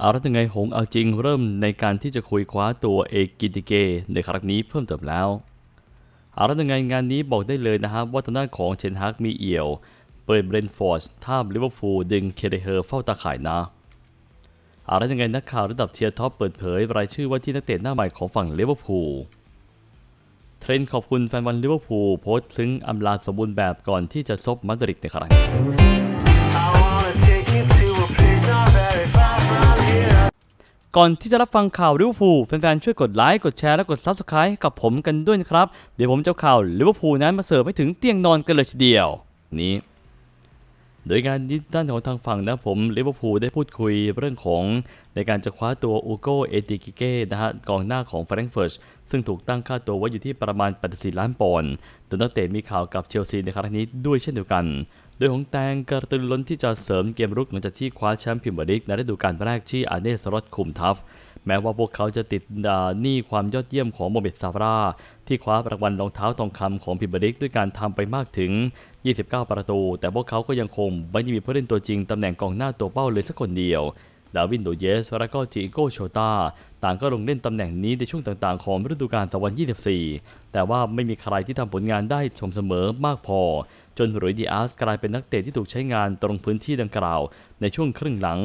เอาละยังไงหงเอาจริงเริ่มในการที่จะคุยคว้าตัวเอกิติเกในครั้งนี้เพิ่มเติมแล้วเอาละยังไงงานนี้บอกได้เลยนะครับว่าทางด้านของเชนฮักมีเอี่ยว เปิดเบรนฟอร์ดท่ามลิเวอร์พูลดึงเคเดเฮอร์เฝ้าตาข่ายนะอาละยังไงนักข่าวระดับเทียร์ท็อปเปิดเผยรายชื่อว่าที่นักเตะหน้าใหม่ของฝั่งลิเวอร์พูลเทรนขอบคุณแฟนบอลลิเวอร์พูลโพสต์ซึ้งอำลาสมบูรณ์แบบก่อนที่จะซบมาดริดในครั้งนี้ ก่อนที่จะรับฟังข่าวลิเวอร์พูลแฟนๆ ช่วยกดไลค์ กดแชร์ และกด Subscribe กับผมกันด้วยนะครับ เดี๋ยวผมจะข่าวลิเวอร์พูลนั้นมาเสิร์ฟให้ถึงเตียงนอนกันเลยทีเดียว นี้ โดยงานนี้ด้านของทางฝั่งนะผมลิเวอร์พูลได้พูดคุยเรื่องของในการจะคว้าตัวอูโกเอติกิเก้นะฮะกองหน้าของแฟรงก์เฟิร์ตซึ่งถูกตั้งค่าตัวไว้อยู่ที่ประมาณ 84 ล้านปอนด์โดยนักเตะมีข่าวกับเชลซีในครั้งนี้ด้วยเช่นเดียวกัน โดยของแตงกระตือรือร้นที่จะเสริมเกมรุกหลังจากที่คว้าแชมป์พรีเมียร์ลีกในฤดูกาลแรกที่อาเนสรอตคุมทัพ แม้ว่าพวกเขาจะติดหนี้ความยอดเยี่ยมของโมเมดซาฟราที่คว้ารางวัลรองเท้าทองคำของพรีเมียร์ลีกด้วยการทำไปมากถึง 29 ประตู แต่พวกเขาก็ยังคงไม่มีผู้เล่นตัวจริงตำแหน่งกองหน้าตัวเป้าเลยสักคนเดียวดาวินโดเยส และก็จิโกโชตาต่างก็ลงเล่นตำแหน่งนี้ในช่วงต่างๆ ของฤดูกาล2024 แต่ว่าไม่มีใครที่ทำผลงานได้สมเสมอมากพอ จนหรุยดีอาสกลายเป็นนักเตะที่ถูกใช้งานตรงพื้นที่ดังกล่าว ในช่วงครึ่งหลัง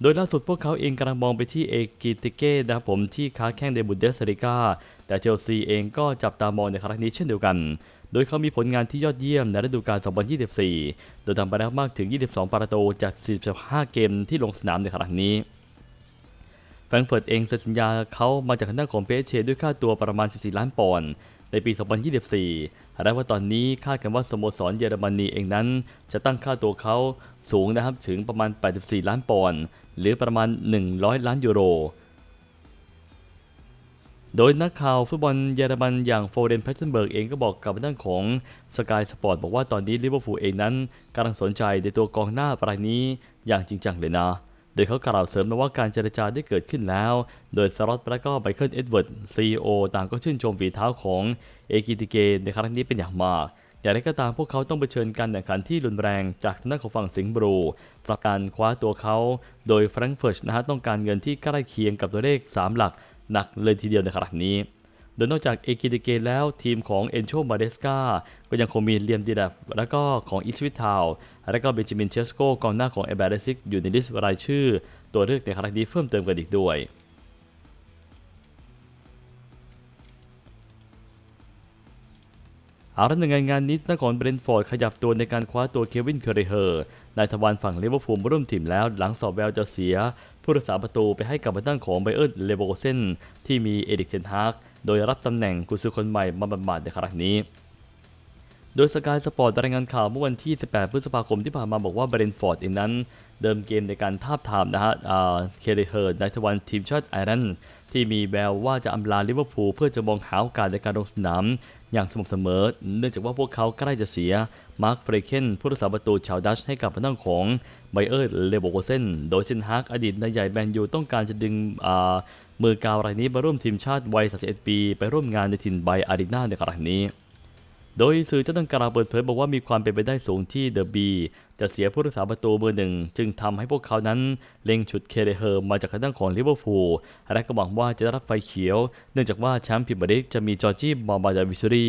โดยล่าสุดพวกเขาเองกำลังมองไปที่เอกิติเก้นะครับผมที่ค้าแข้งในบุนเดสลิกาแต่เชลซีเองก็จับตามองในครั้งนี้เช่นเดียวกันโดยเขามีผลงานที่ยอดเยี่ยมในฤดูกาล 2024 โดยทำไปแล้วมากถึง 22 ประตูจาก 45 เกมที่ลงสนามในครั้งนี้ แฟรงเฟิร์ตเองเซ็นสัญญาเขามาจากทางด้านของเปเชด้วยค่าตัวประมาณ 14 ล้านปอนด์ ในปี 2024และว่าตอนนี้คาดกันว่าสโมสรเยอรมนีเองนั้น จะตั้งค่าตัวเขาสูงนะครับถึงประมาณ 84 ล้านปอนด์หรือประมาณ 100 ล้านยูโร โดยนักข่าวฟุตบอลเยอรมันอย่างโฟเดนแพทเทนเบิร์กเองก็บอกกับด้านของสกายสปอร์ตบอกว่าตอนนี้ลิเวอร์พูลเองนั้นกำลังสนใจในตัวกองหน้ารายนี้อย่างจริงจังเลยนะ ยเขากล่าวเสริมว่าการเจรจาได้เกิดขึ้นแล้ว โดยสล็อตและก็ไมเคิลเอ็ดเวิร์ดซีโอต่างก็ชื่นชมฝีเท้าของเอกิติเกในครั้งนี้เป็นอย่างมากอย่างไรก็ตามพวกเขาต้องเผชิญการแข่งขันที่รุนแรงจากทางด้านของฝั่งสิงห์บรูสำหรับการคว้าตัวเขา โดยแฟรงก์เฟิร์ตนะฮะต้องการเงินที่ใกล้เคียงกับตัวเลข 3 หลักหนักเลยทีเดียวในครั้งนี้ ดยนอกจากเอกิติเกแล้วทีมของเอนโชมาเดสกาก็ยังคงมีเลียมดีดับและก็ของอิสวิทาวและก็เบนจามินเชสโกกองหน้าของเอเบรซิกอยู่ในลิสต์รายชื่อ ตัวเลือกในครั้งนี้เพิ่มเติมกันอีกด้วยเอาละหนึ่งในงานนี้นักกอนเบรนฟอร์ดขยับตัวในการคว้าตัวเควินเคอร์เรเฮอร์นายทวารฝั่งลิเวอร์พูลร่วมทีมแล้วหลังสอบแววจะเสีย ผู้รักษาประตูไปให้กับทางด้านของไบเอิร์นเลโบเซนที่มีเอดิกเชนฮาก โดยรับตำแหน่งกุซือคนใหม่มาบำบัดในครั้งนี้ โดยสกายสปอร์ตรายงานข่าวเมื่อวันที่ 18 พฤษภาคมที่ผ่านมาบอกว่าเบรนฟอร์ดเองนั้น เดิมเกมในการทาบทามนะฮะเคเดเฮอร์นายทวารทีมชาติไอร์แลนด์ที่มีแววว่าจะอำลาลิเวอร์พูลเพื่อจะมองหาโอกาสในการลงสนาม อย่างสม่ำเสมอ เนื่องจากว่าพวกเขาใกล้จะเสีย มาร์คเฟรเคนผู้รักษาประตูชาวดัชให้กับทางด้านของไบเออร์เลโบโกเซนโดยเชนฮากอดีตนายใหญ่แมนยูต้องการจะดึง มือกาวรายนี้มาร่วมทีมชาติวัย 31 ปี ไปร่วมงานในถิ่นไบอารีนาในครั้งนี้ โดยสื่อเจ้าตังการาเปิดเผยบอกว่ามีความเป็นไปได้สูงที่เดอะบีจะเสียผู้รักษาประตูเบอร์หนึ่ง จึงทำให้พวกเขานั้นเล็งฉุดเคเดเฮอร์มาจากทางด้านของลิเวอร์พูลและก็หวังว่าจะได้รับไฟเขียว เนื่องจากว่าแชมป์พรีเมียร์ลีกจะมีจอร์จี้มอร์บาดาวิซูรี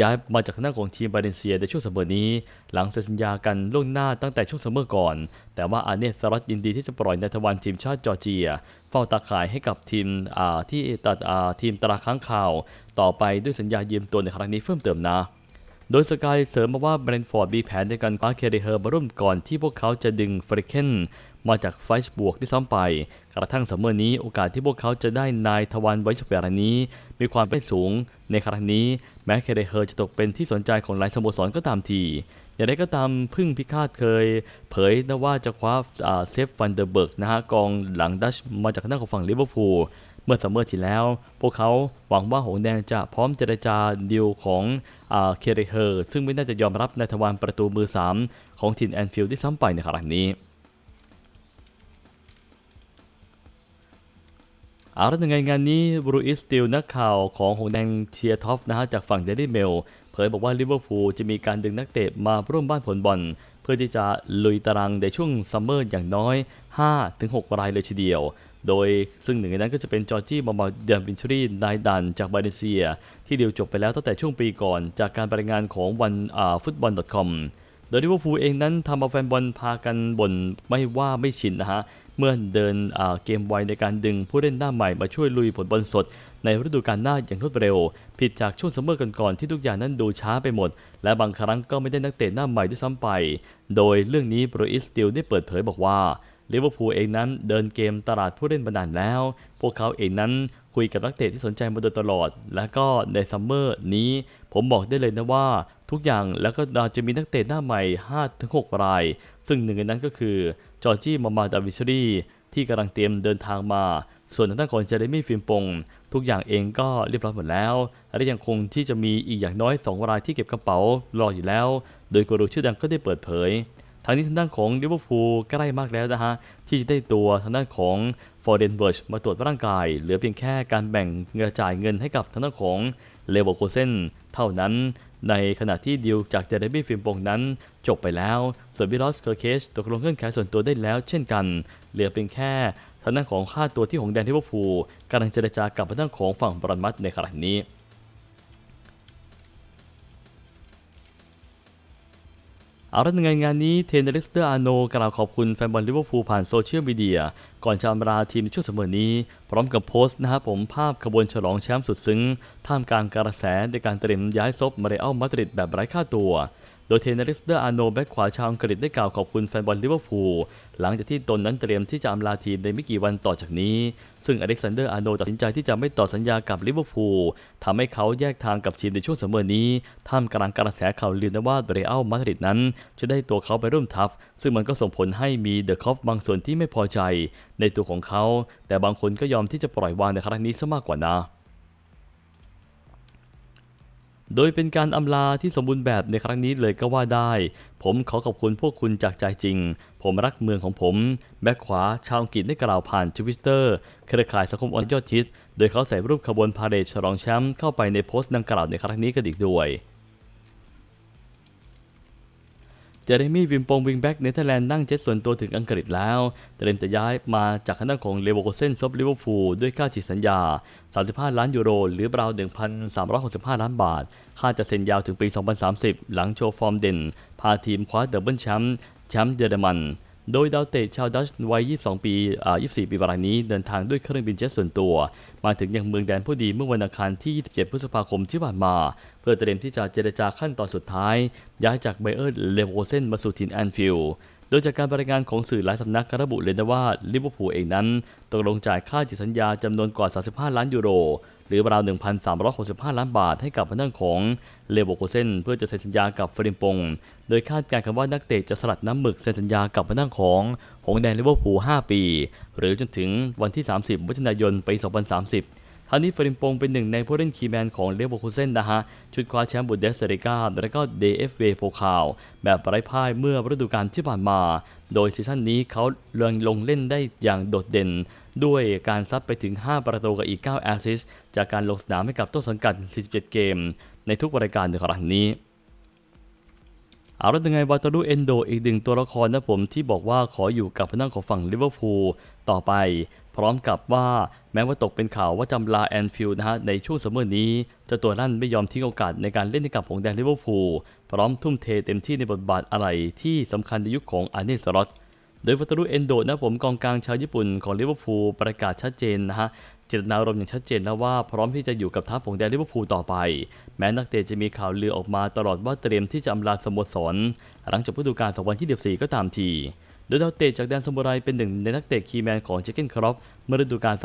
ย้ายมาจากทางด้านของทีมบาเลนเซียในช่วงซัมเมอร์นี้ หลังเซ็นสัญญากันล่วงหน้าตั้งแต่ช่วงซัมเมอร์ก่อน แต่ว่าอาเนสซารัตยินดีที่จะปล่อยนายทวารทีมชาติจอร์เจีย เฝ้าตาข่ายให้กับทีมที่ตัดทีมตราค้างข่าว ต่อไปด้วยสัญญายืมตัวในครั้งนี้เพิ่มเติมนะโดยสกายเสริมมาว่าเบรนฟอร์ดมีแผนในการคว้าเคเดเฮอร์มาร่วมก่อนที่พวกเขาจะดึงเฟรเคน มาจากไฟส์บวกที่ซ้ำไป กระทั่งสมเมอร์นี้โอกาสที่พวกเขาจะได้นายทวารไวชเปียรนี้ มีความเป็นสูง ในครั้งนี้แม้เคเดเฮอร์จะตกเป็นที่สนใจของหลายสโมสรก็ตามทีอย่างไรก็ตามพึ่งพิฆาตเคย เผยนะว่าจะคว้าเซฟฟันเดอร์เบิร์กนะฮะกองหลังดัชมาจากทางด้านของฝั่งลิเวอร์พูลเมื่อซัมเมอร์ที่แล้ว พวกเขาหวังว่าหงส์แดงจะพร้อมเจรจาดีลของเคเรเฮอร์ ซึ่งไม่น่าจะยอมรับในทวารประตูมือ 3 ของทีมแอนฟิลด์ที่ซ้ำไปในครั้งนี้ เอาละยังไงงานนี้บรูอิสติลนักข่าวของหงแดงเชียร์ท็อปนะฮะจากฝั่งเดลี่เมลเผยบอกว่าลิเวอร์พูลจะมีการดึงนักเตะมาร่วมบ้านผลบอลเพื่อที่จะลุยตารางในช่วงซัมเมอร์อย่างน้อย 5-6 รายเลยทีเดียว โดยซึ่งหนึ่งในนั้นก็จะเป็นจอร์จี้มามาเดียมวินชรีนายดันจากบาเลเซีย ที่เดียวจบไปแล้วตั้งแต่ช่วงปีก่อน จากการรายงานของวันฟุตบอล .com โดยลิเวอร์พูลเองนั้นทำเอาแฟนบอลพากันบ่นไม่ว่าไม่ชินนะฮะ เมื่อเดินเกมไวในการดึงผู้เล่นหน้าใหม่มาช่วยลุยผลบอลสด ในฤดูกาลหน้าอย่างรวดเร็ว ผิดจากช่วงซัมเมอร์ก่อนๆที่ทุกอย่างนั้นดูช้าไปหมด และบางครั้งก็ไม่ได้นักเตะหน้าใหม่ด้วยซ้ำไป โดยเรื่องนี้โปรอิสติลได้เปิดเผยบอกว่า ลิเวอร์พูลเองนั้นเดินเกมตลาดผู้เล่นมานานแล้ว พวกเขาเองนั้นคุยกับนักเตะที่สนใจมาโดยตลอด และก็ในซัมเมอร์นี้ผมบอกได้เลยนะว่าทุกอย่างแล้วก็จะมีนักเตะหน้าใหม่ 5-6 ราย ซึ่งหนึ่งในนั้นก็คือจอร์จี้มามาดาวิชรีที่กำลังเตรียมเดินทางมา ส่วนทางด้านของเจเรมี่ฟิมปง ทุกอย่างเองก็เรียบร้อยหมดแล้ว และยังคงที่จะมีอีกอย่างน้อย 2 รายที่เก็บกระเป๋ารออยู่แล้ว โดยกรูชื่อดังก็ได้เปิดเผย ทางนี้ทางด้านของลิเวอร์พูลใกล้มากแล้วนะฮะที่จะได้ตัวทางด้านของฟอร์เดนเบิร์ชมาตรวจร่างกาย เหลือเพียงแค่การแบ่งเงินจ่ายเงินให้กับทางด้านของเลเวอร์โคเซนเท่านั้น ในขณะที่ดีลจากเจเรมี่ฟิมปงนั้น จบไปแล้ว ส่วนบิลอสเคอร์เคชตกลงเงื่อนไขส่วนตัวได้แล้ว เช่นกัน เหลือเพียงแค่ทางด้านของค่าตัวที่หงแดนลิเวอร์พูลกำลังเจรจากับทางด้านของฝั่งบรอนมัดในขณะนี้ เอาละในงานนี้เทนนิสเตอร์อาโนกล่าวขอบคุณแฟนบอลลิเวอร์พูลผ่านโซเชียลมีเดีย ก่อนจะอำลาทีมในช่วงเสมอนี้ พร้อมกับโพสต์นะครับผมภาพขบวนฉลองแชมป์สุดซึ้ง ท่ามกลางกระแสในการเตรียมย้ายซบมาเรอัลมาดริดแบบไร้ค่าตัว โดยเทนนิสเดอร์อาโนแบ็กขวาชาวอังกฤษได้กล่าวขอบคุณแฟนบอลลิเวอร์พูลหลังจากที่ตนนั้นเตรียมที่จะอำลาทีมในไม่กี่วันต่อจากนี้ ซึ่งอเล็กซานเดอร์อาโนตัดสินใจที่จะไม่ต่อสัญญากับลิเวอร์พูลทำให้เขาแยกทางกับทีมในช่วงเสมอนี้ท่ามกลางกระแสข่าวลือนะว่าเรอัลมาดริดนั้น จะได้ตัวเขาไปร่วมทัพ ซึ่งมันก็ส่งผลให้มีเดอะคอฟบางส่วนที่ไม่พอใจ ในตัวของเขา แต่บางคนก็ยอมที่จะปล่อยวางในครั้งนี้ซะมากกว่านะ โดยเป็นการอำลาที่สมบูรณ์แบบในครั้งนี้เลยก็ว่าได้ ผมขอขอบคุณพวกคุณจากใจจริง ผมรักเมืองของผม แบ็คขวาชาวอังกฤษได้กล่าวผ่านทวิตเตอร์เครือข่ายสังคมออนยอดฮิต โดยเขาใส่รูปขบวนพาเหรดฉลองแชมป์เข้าไปในโพสต์ดังกล่าวในครั้งนี้กันอีกด้วย เจเรมี่วิมปงวิงแบ็กเนเธอร์แลนด์นั่งเจ็ตส่วนตัวถึงอังกฤษแล้วเตรียมจะย้ายมาจากคณะของเลเวอร์โกเซนซบลิเวอร์พูลด้วยค่าฉีดสัญญา 35 ล้านยูโร หรือราว1,365 ล้านบาท ค่าจะเซ็นยาวถึงปี 2030 หลังโชว์ฟอร์มเด่น พาทีมคว้าดับเบิลแชมป์แชมป์เยอรมัน โดยดาวเตะชาวดัชวัย 22 ปีอ่า24 ปีรายนี้เดินทางด้วยเครื่องบินเจ็ตส่วนตัว มาถึงยังเมืองแดนผู้ดีเมื่อวันอังคารที่ 27 พฤษภาคมที่ผ่านมา เพื่อเตรียมที่จะเจรจาขั้นตอนสุดท้าย ย้ายจากไบเออร์เลโวเซนมาสู่ทีมแอนฟิลด์โดยจากการรายงานของสื่อหลายสำนักก็ระบุเลยนะว่าลิเวอร์พูลเองนั้นตกลงจ่ายค่าจิตสัญญาจำนวนกว่า 35 ล้านยูโร หรือราว 1,365 ล้านบาทให้กับพนักของเลโวโกเซนเพื่อจะเซ็นสัญญากับเฟริมปง โดยคาดการณ์กันว่านักเตะจะสลัดน้ำหมึกเซ็นสัญญากับพนักของหงแดงลิเวอร์พูล5ปี หรือจนถึงวันที่ 30มิถุนายนปี 2030ทางนี้เฟริมปงเป็นหนึ่งในผู้เล่นคีแมนของเลเวอร์คูเซนนะฮะ ชุดคว้าแชมป์บุนเดสเซริกาและก็ DFB โปคาว แบบไร้พ่ายเมื่อฤดูกาลที่ผ่านมา โดยซีซั่นนี้เขาเลืองลงเล่นได้อย่างโดดเด่น ด้วยการซัดไปถึง 5 ประตูกับอีก 9 แอสซิสจากการลงสนามให้กับต้นสังกัด 47 เกม ในทุกรายการในครั้งนี้เอาล้วยังไงวาตารุเอนโดอีกหนึ่งตัวละครนะผมที่บอกว่าขออยู่กับพนักของฝั่งลิเวอร์พูลต่อไป พร้อมกับว่าแม้ว่าตกเป็นข่าวว่าจำลาแอนฟิลด์นะฮะในช่วงซัมอนี้จ้าตัวนั่นไม่ยอมทิ้งโอกาสในการเล่นให้กับหงแดงลิเวอร์พูลพร้อมทุ่มเทเต็มที่ในบทบาทอะไรที่สำคัญในยุคของอาร์เนสลอต ดยวาตรุเอนโดนะผมกองกลางชาวญี่ปุ่นของลิเวอร์พูลประกาศชัดเจนนะฮะเจตนารมณ์อย่างชัดเจนแล้วว่าพร้อมที่จะอยู่กับทัพของแดนลิเวอร์พูลต่อไป แม้นักเตะจะมีข่าวลือออกมาตลอดว่าเตรียมที่จะอำลาสโมสร หลังจบฤดูกาล2024 ก็ตามทีโดยดาวเตะจากแดนซามูไรเป็นหนึ่งในนักเตะคีแมนของเจเกนครอปเมื่อฤดูกาล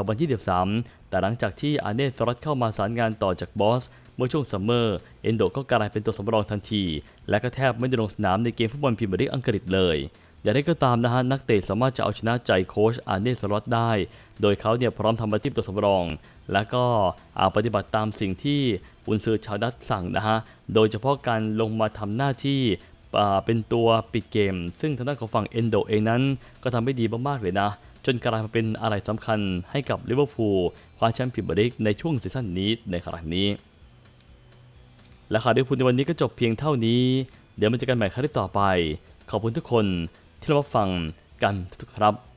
2023 แต่หลังจากที่อาเนสรอตเข้ามาสารงานต่อจากบอส เมื่อช่วงซัมเมอร์ เอนโดก็กลายเป็นตัวสำรองทันที และก็แทบไม่ได้ลงสนามในเกมฟุตบอลพรีเมียร์ลีกอังกฤษเลย อย่างไรก็ตามนะฮะนักเตะสามารถจะเอาชนะใจโค้ชอาร์เนสล็อตได้ โดยเขาเนี่ยพร้อมทำอาชีพตัวสำรอง และก็อาปฏิบัติตามสิ่งที่อุนซือชาวดัตสั่งนะฮะโดยเฉพาะการลงมาทำหน้าที่เป็นตัวปิดเกม ซึ่งทางด้านของฝั่งเอนโดเองนั้น ก็ทำได้ดีมากๆเลยนะ จนกลายมาเป็นอะไรสำคัญให้กับลิเวอร์พูลคว้าแชมป์พรีเมียร์ลีกในช่วงซีซั่นนี้ในครั้งนี้ และข่าวดีพูดในวันนี้ก็จบเพียงเท่านี้ เดี๋ยวมาเจอกันใหม่ครั้งต่อไป ขอบคุณทุกคน ที่รับฟังกันทุกครับ